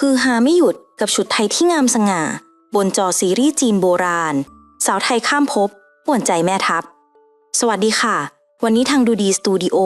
ฮือฮาไม่หยุดกับชุดไทยที่งามสง่า บนจอซีรีส์จีนโบราณ สาวไทยข้ามภพป่วนใจแม่ทัพ สวัสดีค่ะ วันนี้ทางดูดีสตูดิโอ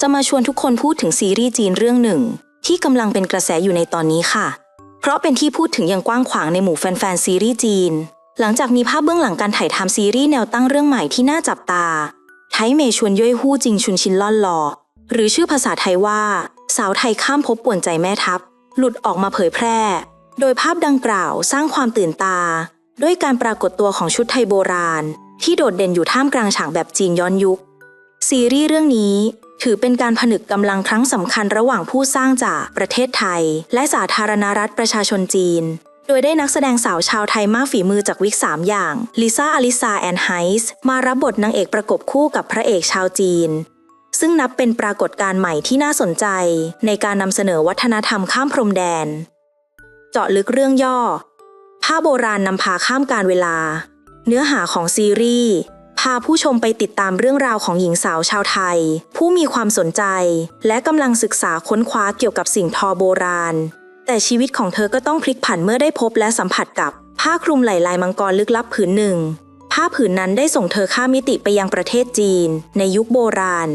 จะมาชวนทุกคนพูดถึงซีรีส์จีนเรื่องหนึ่ง ที่กำลังเป็นกระแสอยู่ในตอนนี้ค่ะ เพราะเป็นที่พูดถึงอย่างกว้างขวางในหมู่แฟนๆซีรีส์จีน หลังจากมีภาพเบื้องหลังการถ่ายทำซีรีส์แนวตั้งเรื่องใหม่ที่น่าจับตา ไทเมชวนย่อยฮู้จิงชุนชินล่อนลอ หรือชื่อภาษาไทยว่า สาวไทยข้ามภพป่วนใจแม่ทัพ หลุดออกมาเผยแพร่ โดยภาพดังกล่าวสร้างความตื่นตา ด้วยการปรากฏตัวของชุดไทยโบราณ ที่โดดเด่นอยู่ท่ามกลางฉากแบบจีนย้อนยุค ซีรีส์เรื่องนี้ถือเป็นการผนึกกำลังครั้งสำคัญระหว่างผู้สร้างจากประเทศไทย และสาธารณรัฐประชาชนจีน โดยได้นักแสดงสาวชาวไทยมากฝีมือจากวิกสามอย่างลิซ่าอลิซาแอนไฮส์มารับบทนางเอกประกบคู่กับพระเอกชาวจีน ซึ่งนับเป็นปรากฏการณ์ใหม่ที่น่าสนใจ ในการนำเสนอวัฒนธรรมข้ามพรมแดน เจาะลึกเรื่องย่อ ภาพโบราณนำพาข้ามการเวลา เนื้อหาของซีรีส์พาผู้ชมไปติดตามเรื่องราวของหญิงสาวชาวไทย ผู้มีความสนใจ และกำลังศึกษาค้นคว้าเกี่ยวกับสิ่งทอโบราณ แต่ชีวิตของเธอก็ต้องพลิกผันเมื่อได้พบและสัมผัสกับผ้าคลุมไหลลายมังกรลึกลับผืนหนึ่งผ้าผืนนั้นได้ส่งเธอข้ามมิติไปยังประเทศจีน ในยุคโบราณ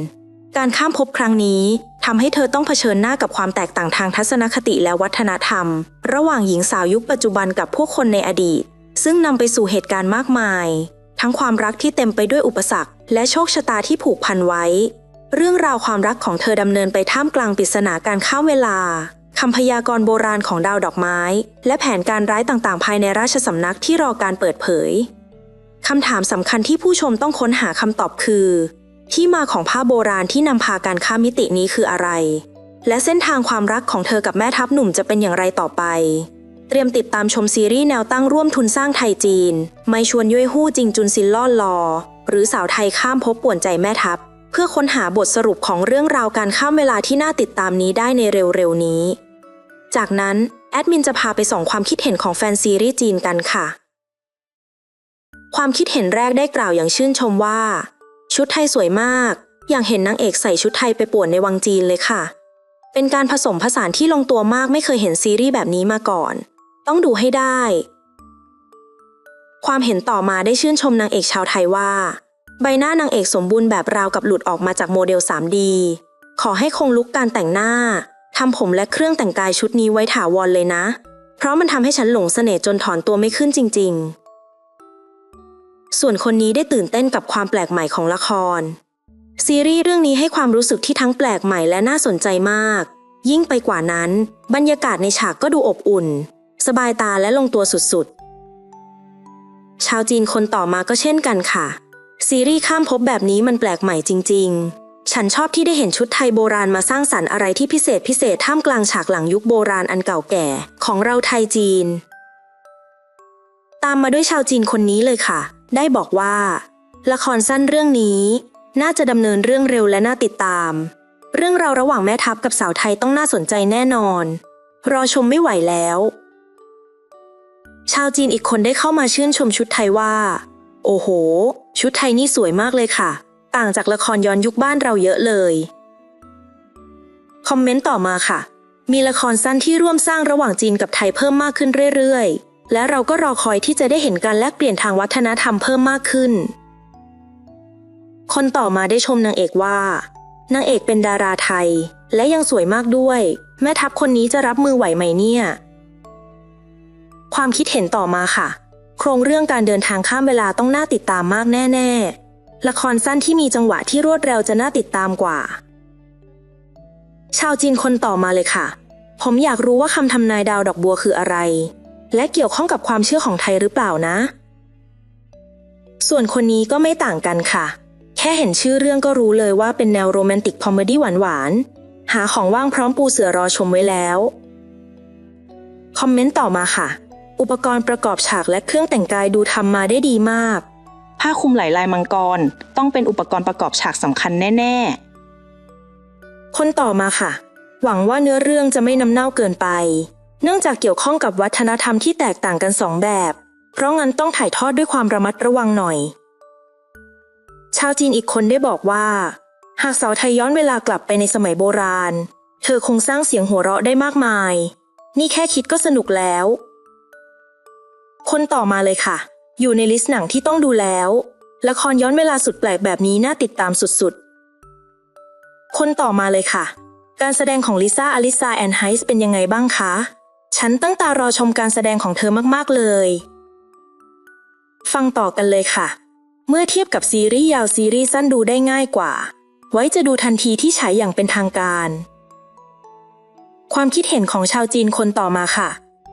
การข้ามภพครั้งนี้ทำให้เธอต้องเผชิญหน้ากับความแตกต่างทางทัศนคติและวัฒนธรรม ระหว่างหญิงสาวยุคปัจจุบันกับพวกคนในอดีต ซึ่งนำไปสู่เหตุการณ์มากมาย ทั้งความรักที่เต็มไปด้วยอุปสรรค และโชคชะตาที่ผูกพันไว้ เรื่องราวความรักของเธอดำเนินไปท่ามกลางปริศนาการข้ามเวลาคำพยากรณ์โบราณของดาวดอกไม้ และแผนการร้ายต่างๆ ภายในราชสำนักที่รอการเปิดเผยคำถามสำคัญที่ผู้ชมต้องค้นหาคำตอบคือ ที่มาของผ้าโบราณที่นำพาการข้ามมิตินี้คืออะไร และเส้นทางความรักของเธอกับแม่ทัพหนุ่มจะเป็นอย่างไรต่อไป เตรียมติดตามชมซีรีส์แนวตั้งร่วมทุนสร้างไทยจีน ไม่ชวนย่อยหู้จริงจุนซินล่อนลอ หรือสาวไทยข้ามภพป่วนใจแม่ทัพ เพื่อค้นหาบทสรุปของเรื่องราวการข้ามเวลาที่น่าติดตามนี้ได้ในเร็วๆนี้ จากนั้นแอดมินจะพาไปส่องความคิดเห็นของแฟนซีรีส์จีนกันค่ะ ความคิดเห็นแรกได้กล่าวอย่างชื่นชมว่า ชุดไทยสวยมาก อย่างเห็นนางเอกใส่ชุดไทยไปป่วนในวังจีนเลยค่ะ เป็นการผสมผสานที่ลงตัวมากไม่เคยเห็นซีรีส์แบบนี้มาก่อน ต้องดูให้ได้ ความเห็นต่อมาได้ชื่นชมนางเอกชาวไทยว่า ใบหน้านางเอกสมบูรณ์แบบราวกับหลุดออกมาจากโมเดล 3D ขอให้คงลุกการแต่งหน้าทำผมและเครื่องแต่งกายชุดนี้ไว้ถาวรเลยนะ เพราะมันทำให้ฉันหลงเสน่ห์จนถอนตัวไม่ขึ้นจริง ๆ ส่วนคนนี้ได้ตื่นเต้นกับความแปลกใหม่ของละคร ซีรีส์เรื่องนี้ให้ความรู้สึกที่ทั้งแปลกใหม่และน่าสนใจมาก ยิ่งไปกว่านั้น บรรยากาศในฉากก็ดูอบอุ่น สบายตาและลงตัวสุดๆ ชาวจีนคนต่อมาก็เช่นกันค่ะ ซีรีส์ข้ามภพแบบนี้มันแปลกใหม่จริง ๆ ฉันชอบที่ได้เห็นชุดไทยโบราณมาสร้างสรรค์อะไรที่พิเศษพิเศษท่ามกลางฉากหลังยุคโบราณอันเก่าแก่ ของเราไทยจีน ตามมาด้วยชาวจีนคนนี้เลยค่ะ ได้บอกว่า ละครสั้นเรื่องนี้ น่าจะดำเนินเรื่องเร็วและน่าติดตาม เรื่องราวระหว่างแม่ทัพกับสาวไทยต้องน่าสนใจแน่นอน รอชมไม่ไหวแล้ว ชาวจีนอีกคนได้เข้ามาชื่นชมชุดไทยว่า โอ้โห ชุดไทยนี่สวยมากเลยค่ะ ต่างจากละครย้อนยุคบ้านเราเยอะเลย คอมเมนต์ต่อมาค่ะ มีละครสั้นที่ร่วมสร้างระหว่างจีนกับไทยเพิ่มมากขึ้นเรื่อยๆ และเราก็รอคอยที่จะได้เห็นการแลกเปลี่ยนทางวัฒนธรรมเพิ่มมากขึ้น คนต่อมาได้ชมนางเอกว่านางเอกเป็นดาราไทย และยังสวยมากด้วย แม่ทัพคนนี้จะรับมือไหวไหมเนี่ย ความคิดเห็นต่อมาค่ะ โครงเรื่องการเดินทางข้ามเวลาต้องน่าติดตามมากแน่ ๆ ละครสั้นที่มีจังหวะที่รวดเร็วจะน่าติดตามกว่า ชาวจีนคนต่อมาเลยค่ะ ผมอยากรู้ว่าคำทำนายดาวดอกบัวคืออะไร และเกี่ยวข้องกับความเชื่อของไทยหรือเปล่านะ ส่วนคนนี้ก็ไม่ต่างกันค่ะ แค่เห็นชื่อเรื่องก็รู้เลยว่าเป็นแนวโรแมนติกคอมเมดี้หวานๆ หาของว่างพร้อมปูเสือรอชมไว้แล้ว คอมเมนต์ต่อมาค่ะ อุปกรณ์ประกอบฉากและเครื่องแต่งกายดูทำมาได้ดีมากผ้าคลุมไหลลายมังกร ต้องเป็นอุปกรณ์ประกอบฉากสำคัญแน่ ๆ คนต่อมาค่ะ หวังว่าเนื้อเรื่องจะไม่น้ำเน่าเกินไป เนื่องจากเกี่ยวข้องกับวัฒนธรรมที่แตกต่างกันสองแบบ เพราะงั้นต้องถ่ายทอดด้วยความระมัดระวังหน่อย ชาวจีนอีกคนได้บอกว่า หากสาวไทยย้อนเวลากลับไปในสมัยโบราณ เธอคงสร้างเสียงหัวเราะได้มากมาย นี่แค่คิดก็สนุกแล้ว คนต่อมาเลยค่ะ อยู่ในลิสต์หนังที่ต้องดูแล้ว ละครย้อนเวลาสุดแปลกแบบนี้น่าติดตามสุดๆ คนต่อมาเลยค่ะ การแสดงของลิซ่าอลิซาแอนไฮส์เป็นยังไงบ้างคะ ฉันตั้งตารอชมการแสดงของเธอมากๆเลย ฟังต่อกันเลยค่ะ เมื่อเทียบกับซีรีส์ยาวซีรีส์สั้นดูได้ง่ายกว่า ไว้จะดูทันทีที่ฉายอย่างเป็นทางการ ความคิดเห็นของชาวจีนคนต่อมาค่ะ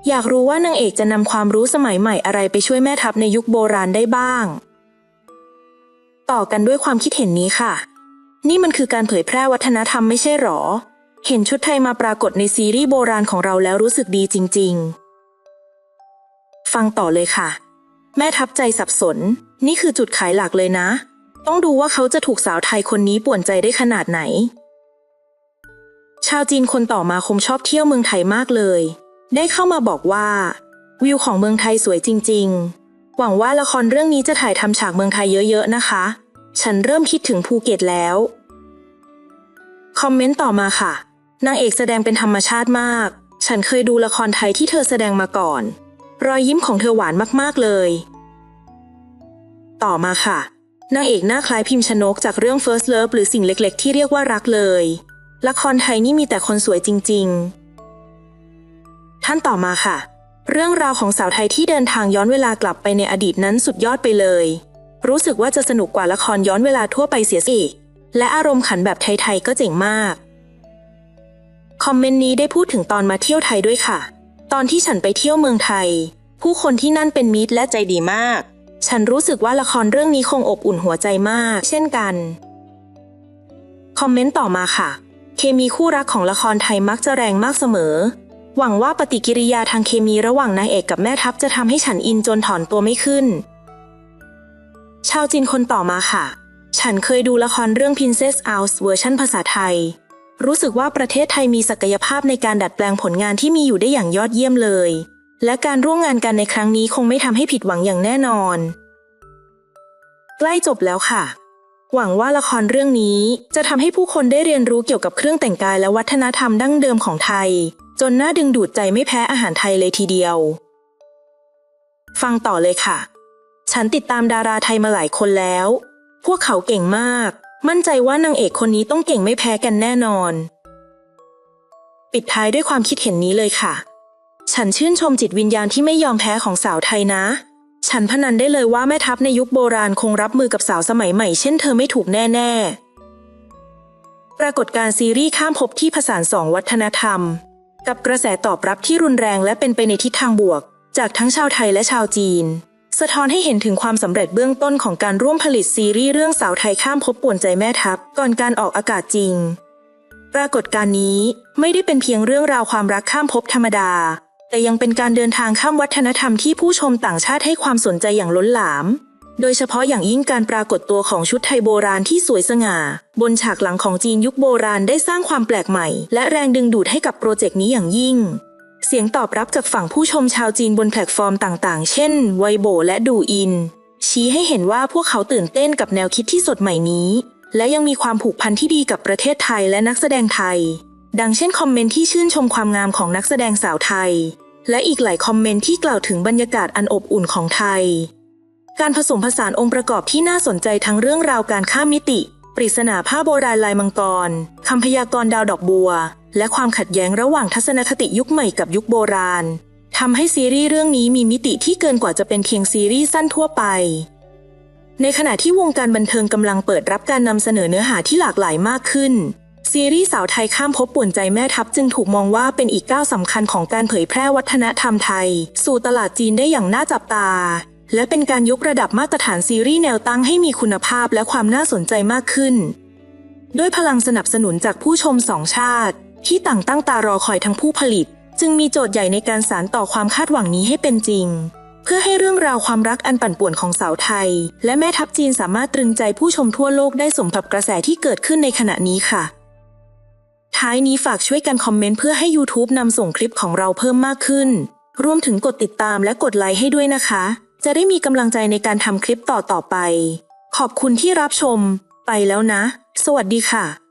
อยากรู้ว่านางเอกจะนำความรู้สมัยใหม่อะไรไปช่วยแม่ทัพในยุคโบราณได้บ้าง ต่อกันด้วยความคิดเห็นนี้ค่ะ นี่มันคือการเผยแพร่วัฒนธรรมไม่ใช่หรอ เห็นชุดไทยมาปรากฏในซีรีส์โบราณของเราแล้วรู้สึกดีจริง ๆ ฟังต่อเลยค่ะ แม่ทัพใจสับสน นี่คือจุดขายหลักเลยนะ ต้องดูว่าเขาจะถูกสาวไทยคนนี้ป่วนใจได้ขนาดไหน ชาวจีนคนต่อมาคงชอบเที่ยวเมืองไทยมากเลย ได้เข้ามาบอกว่า วิวของเมืองไทยสวยจริง ๆ หวังว่าละครเรื่องนี้จะถ่ายทำฉากเมืองไทยเยอะ ๆ นะคะ ฉันเริ่มคิดถึงภูเก็ตแล้ว คอมเมนต์ต่อมาค่ะ นางเอกแสดงเป็นธรรมชาติมาก ฉันเคยดูละครไทยที่เธอแสดงมาก่อน รอยยิ้มของเธอหวานมากๆเลย ต่อมาค่ะ นางเอกหน้าคล้ายพิมพ์ชนกจากเรื่อง First Love หรือสิ่งเล็กๆ ที่เรียกว่ารักเลย ละครไทยนี่มีแต่คนสวยจริง ๆ ท่านต่อมาค่ะ เรื่องราวของสาวไทยที่เดินทางย้อนเวลากลับไปในอดีตนั้นสุดยอดไปเลย รู้สึกว่าจะสนุกกว่าละครย้อนเวลาทั่วไปเสียสิและอารมณ์ขันแบบไทยๆก็เจ๋งมาก คอมเมนต์นี้ได้พูดถึงตอนมาเที่ยวไทยด้วยค่ะ ตอนที่ฉันไปเที่ยวเมืองไทย ผู้คนที่นั่นเป็นมิตรและใจดีมาก ฉันรู้สึกว่าละครเรื่องนี้คงอบอุ่นหัวใจมาก เช่นกัน คอมเมนต์ต่อมาค่ะ เคมีคู่รักของละครไทยมักจะแรงมากเสมอ หวังว่าปฏิกิริยาทางเคมีระหว่างนางเอกกับแม่ทัพจะทำให้ฉันอินจนถอนตัวไม่ขึ้น ชาวจีนคนต่อมาค่ะ ฉันเคยดูละครเรื่อง Princess House เวอร์ชันภาษาไทย รู้สึกว่าประเทศไทยมีศักยภาพในการดัดแปลงผลงานที่มีอยู่ได้อย่างยอดเยี่ยมเลย และการร่วมงานกันในครั้งนี้คงไม่ทำให้ผิดหวังอย่างแน่นอน ใกล้จบแล้วค่ะ หวังว่าละครเรื่องนี้จะทำให้ผู้คนได้เรียนรู้เกี่ยวกับเครื่องแต่งกายและวัฒนธรรมดั้งเดิมของไทย จนน่าดึงดูดใจไม่แพ้อาหารไทยเลยทีเดียว ฟังต่อเลยค่ะ ฉันติดตามดาราไทยมาหลายคนแล้ว พวกเขาเก่งมาก มั่นใจว่านางเอกคนนี้ต้องเก่งไม่แพ้กันแน่นอน ปิดท้ายด้วยความคิดเห็นนี้เลยค่ะ ฉันชื่นชมจิตวิญญาณที่ไม่ยอมแพ้ของสาวไทยนะ ฉันพนันได้เลยว่าแม่ทัพในยุคโบราณคงรับมือกับสาวสมัยใหม่เช่นเธอไม่ถูกแน่ๆ ปรากฏการ์ซีรีส์ข้ามภพที่ผสานสองวัฒนธรรม กับกระแสตอบรับที่รุนแรงและเป็นไปในทิศทางบวก จากทั้งชาวไทยและชาวจีน สะท้อนให้เห็นถึงความสำเร็จเบื้องต้นของการร่วมผลิตซีรีส์เรื่องสาวไทยข้ามภพป่วนใจแม่ทัพก่อนการออกอากาศจริง ปรากฏการณ์นี้ไม่ได้เป็นเพียงเรื่องราวความรักข้ามภพธรรมดา แต่ยังเป็นการเดินทางข้ามวัฒนธรรมที่ผู้ชมต่างชาติให้ความสนใจอย่างล้นหลาม โดยเฉพาะอย่างยิ่งการปรากฏตัวของชุดไทยโบราณที่สวยสง่า บนฉากหลังของจีนยุคโบราณได้สร้างความแปลกใหม่ และแรงดึงดูดให้กับโปรเจกต์นี้อย่างยิ่ง เสียงตอบรับจากฝั่งผู้ชมชาวจีนบนแพลตฟอร์มต่างๆ เช่น ไวโบและดูอิน ชี้ให้เห็นว่าพวกเขาตื่นเต้นกับแนวคิดที่สดใหม่นี้ และยังมีความผูกพันที่ดีกับประเทศไทยและนักแสดงไทย ดังเช่นคอมเมนต์ที่ชื่นชมความงามของนักแสดงสาวไทย และอีกหลายคอมเมนต์ที่กล่าวถึงบรรยากาศอันอบอุ่นของไทย การผสมผสานองค์ประกอบที่น่าสนใจทั้งเรื่องราวการข้ามมิติ ปริศนาผ้าโบราณลายมังกรคำพยากรณ์ดาวดอกบัว และความขัดแย้งระหว่างทัศนคติยุคใหม่กับยุคโบราณทำให้ซีรีส์เรื่องนี้มีมิติที่เกินกว่าจะเป็นเพียงซีรีส์สั้นทั่วไป ในขณะที่วงการบันเทิงกำลังเปิดรับการนำเสนอเนื้อหาที่หลากหลายมากขึ้น ซีรีส์สาวไทยข้ามภพป่วนใจแม่ทัพจึงถูกมองว่าเป็นอีกก้าวสำคัญของการเผยแพร่วัฒนธรรมไทย สู่ตลาดจีนได้อย่างน่าจับตา และเป็นการยกระดับมาตรฐานซีรีส์แนวตั้งให้มีคุณภาพและความน่าสนใจมากขึ้น ด้วยพลังสนับสนุนจากผู้ชมสองชาติ ที่ต่างตั้งตารอคอยทั้งผู้ผลิต จึงมีโจทย์ใหญ่ในการสานต่อความคาดหวังนี้ให้เป็นจริง เพื่อให้เรื่องราวความรักอันปั่นป่วนของสาวไทย และแม่ทัพจีนสามารถตรึงใจผู้ชมทั่วโลกได้สมกับกระแสที่เกิดขึ้นในขณะนี้ค่ะ ท้ายนี้ฝากช่วยกันคอมเมนต์เพื่อให้ YouTube นำส่งคลิปของเราเพิ่มมากขึ้น รวมถึงกดติดตามและกดไลค์ให้ด้วยนะคะ จะได้มีกำลังใจในการทำคลิปต่อๆไป ขอบคุณที่รับชม ไปแล้วนะ สวัสดีค่ะ